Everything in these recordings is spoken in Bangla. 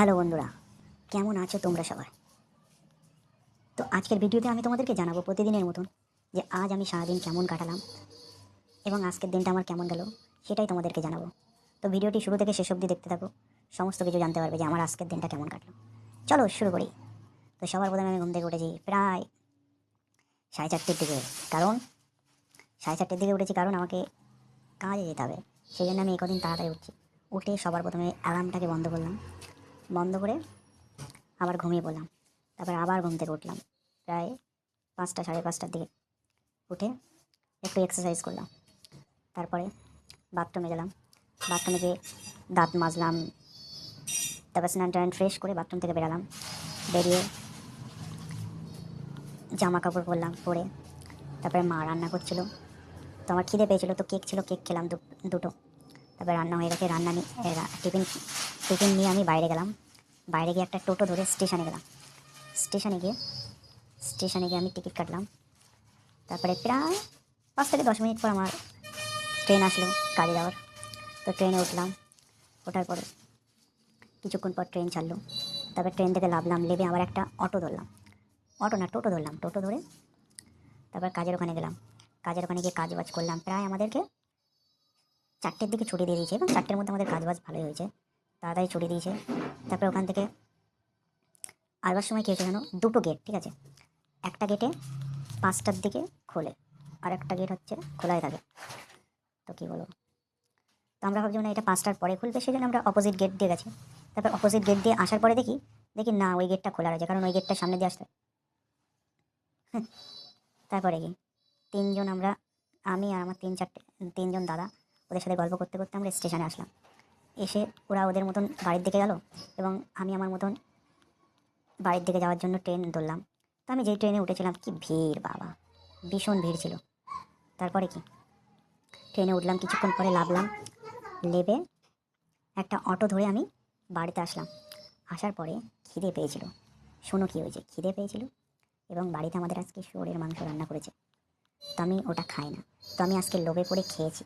হ্যালো বন্ধুরা, কেমন আছো তোমরা সবাই? তো আজকের ভিডিওতে আমি তোমাদেরকে জানাব প্রতিদিনের মতন যে আজ আমি সারাদিন কেমন কাটালাম এবং আজকের দিনটা আমার কেমন গেল সেটাই তোমাদেরকে জানাব। তো ভিডিওটি শুরু থেকে শেষ অবধি দেখতে থাকো, সমস্ত কিছু জানতে পারবে যে আমার আজকের দিনটা কেমন কাটলো। চলো শুরু করি। তো সবার প্রথমে আমি ঘুম থেকে উঠেছি প্রায় সাড়ে চারটের দিকে, কারণ সাড়ে চারটের দিকে উঠেছি কারণ আমাকে কাজে যেতে হবে, সেই জন্য আমি এই কদিন তাড়াতাড়ি উঠছি। উঠে সবার প্রথমে অ্যালার্মটাকে বন্ধ করলাম। বন্ধ করে আবার ঘুমিয়ে পড়লাম। তারপর আবার ঘুম থেকে উঠলাম। প্রায় পাঁচটা, সাড়ে পাঁচটার দিকে উঠে একটু এক্সারসাইজ করলাম। তারপরে বাথরুমে গেলাম। বাথরুমে গিয়ে দাঁত মাজলাম। তারপর স্নান টান ফ্রেশ করে বাথরুম থেকে বেরালাম। বেরিয়ে জামা কাপড় পরলাম, পরে তারপরে মা রান্না করছিল। তো আমার খিদে পেয়েছিলো, তো কেক ছিল কেক খেলাম দুটো। তারপরে রান্না হয়ে গেছে, রান্না নিয়ে টিফিন টিফিন নিয়ে আমি বাইরে গেলাম। বাইরে গিয়ে একটা টোটো ধরে স্টেশনে গেলাম। স্টেশনে গিয়ে স্টেশনে গিয়ে আমি টিকিট কাটলাম। তারপরে প্রায় পাঁচ থেকে দশ মিনিট পর আমার ট্রেন আসলো কাজে যাওয়ার। তো ট্রেনে উঠলাম, ওঠার পরে কিছুক্ষণ পর ট্রেন ছাড়লো। তারপর ট্রেন থেকে লাভলাম লেবে আবার একটা অটো ধরলাম। অটো না, টোটো ধরলাম, টোটো ধরে তারপর কাজের ওখানে গেলাম। কাজের ওখানে গিয়ে কাজ বাজ করলাম। প্রায় আমাদেরকে চারটের দিকে ছুটি দিয়ে দিয়েছে এবং চারটের মধ্যে আমাদের কাজ বাজ ভালোই হয়েছে। তাড়াতাড়ি ছুটি দিয়েছে। তারপরে ওখান থেকে আসবার সময় কী হয়েছে জানো? দুটো গেট ঠিক আছে? একটা গেটে পাঁচটার দিকে খোলে, আর একটা গেট হচ্ছে খোলাই থাকে তো কী বলব? তো আমরা ভাবছি না এটা পাঁচটার পরে খুলবে সেই জন্য আমরা অপোজিট গেট দিয়ে গেছি। তারপর অপোজিট গেট দিয়ে আসার পরে দেখি দেখি না, ওই গেটটা খোলা রয়েছে, কারণ ওই গেটটা সামনে দিয়ে আসতে হয়। তারপরে কি? তিনজন আমরা, আমি আর আমার তিন, চারটে, তিনজন দাদা ওদের সাথে গল্প করতে করতে আমরা স্টেশনে আসলাম। এসে ওরা ওদের মতন বাড়ির দিকে গেল এবং আমি আমার মতন বাড়ির দিকে যাওয়ার জন্য ট্রেন ধরলাম। তো আমি যেই ট্রেনে উঠেছিলাম, কি ভিড় বাবা, ভীষণ ভিড় ছিল। তারপরে কি? ট্রেনে উঠলাম, কিছুক্ষণ পরে লাভলাম লেবে একটা অটো ধরে আমি বাড়িতে আসলাম। আসার পরে খিদে পেয়েছিল। শোনো কী হয়েছে? খিদে পেয়েছিল এবং বাড়িতে আমাদের আজকে শুয়োরের মাংস রান্না করেছে। তো আমি ওটা খাই না। তো আমি আজকে লোভে পড়ে খেয়েছি।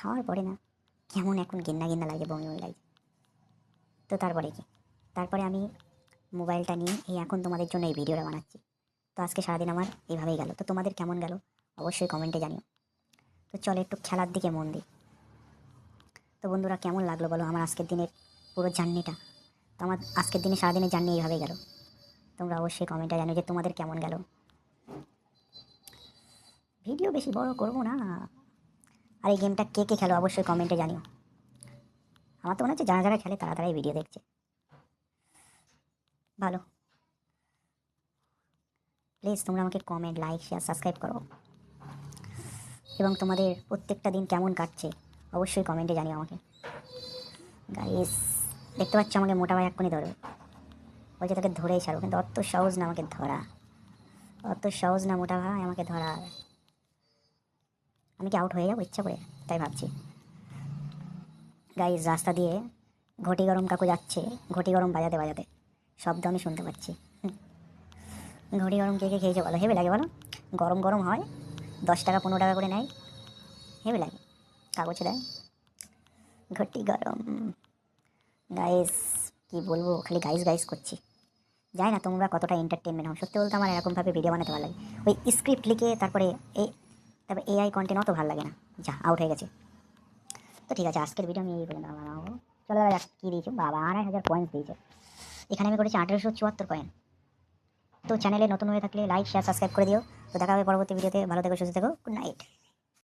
খাওয়ার পরে না কেমন এখন গেন্না গেন্না লাগে, বমি বমি লাগে। তো তারপরে কি? তারপরে আমি মোবাইলটা নিয়ে এই এখন তোমাদের জন্য এই ভিডিওটা বানাচ্ছি। তো আজকে সারাদিন আমার এইভাবেই গেল। তো তোমাদের কেমন গেল? অবশ্যই কমেন্টে জানিও। তো চলো একটু খেলার দিকে মন দিই। তো বন্ধুরা, কেমন লাগল বলো আমার আজকের দিনের পুরো জার্নিটা? তো আমার আজকের দিনে সারাদিনের জার্নি এইভাবেই গেল। তোমরা অবশ্যই কমেন্টে জানিও যে তোমাদের কেমন গেল। ভিডিও বেশি বড় করব না। আর এই গেমটা কে কে খেলো অবশ্যই কমেন্টে জানিও। আমার তো মনে হচ্ছে যারা যারা খেলে তারা তারাই ভিডিও দেখছে। ভালো। প্লিজ তোমরা আমাকে কমেন্ট লাইক শেয়ার সাবস্ক্রাইব করো। এবং তোমাদের প্রত্যেকটা দিন কেমন কাটছে অবশ্যই কমেন্টে জানিও আমাকে। গাইস দেখতে পাচ্ছ আমাকে মোটা ভাই এক্ষুনি ধরবে। বলছে তোকে ধরেই ছাড়ো কিন্তু অত সহজ না আমাকে ধরা। অত সহজ না মোটা ভাই আমাকে ধরা আমি কি আউট হয়ে যাব? ইচ্ছা করে, তাই ভাবছি। গাইজ রাস্তা দিয়ে ঘটি গরম কাকু যাচ্ছে, ঘটি গরম বাজাতে বাজাতে। শব্দ আমি শুনতে পাচ্ছি। ঘটি গরম কে কে খেয়েছে বলো? হেবে লাগে বলো? গরম গরম হয়, দশ টাকা, পনেরো টাকা করে নেয়। হেবে লাগে। কাগজে দেয়। ঘটি গরম। গাইস কি বলব? খালি গাইস গাইস করছি। জানি না তোমরা কতটা এন্টারটেনমেন্ট হও। সত্যি বলতে আমার এরকমভাবে ভিডিও বানাতে ভালো লাগে। ওই স্ক্রিপ্ট লিখে তারপরে এই তারপরে এআই কন্টেন্ট অত ভালো লাগে না। যা আউট হয়ে গেছে। তো ঠিক আছে, আজকের ভিডিও আমি এই পর্যন্ত বানাবো। চলো দাদা, কী দিয়েছে? বাবা, আড়াই হাজার পয়েন্টস দিয়েছে। এখানে আমি করেছি আঠেরোশো চুয়াত্তর কয়েন তো চ্যানেলে নতুন হয়ে থাকলে লাইক শেয়ার সাবস্ক্রাইব করে দিও। তো দেখা হবে পরবর্তী ভিডিওতে ভালো থেকো, সুস্থ থেকো। Good night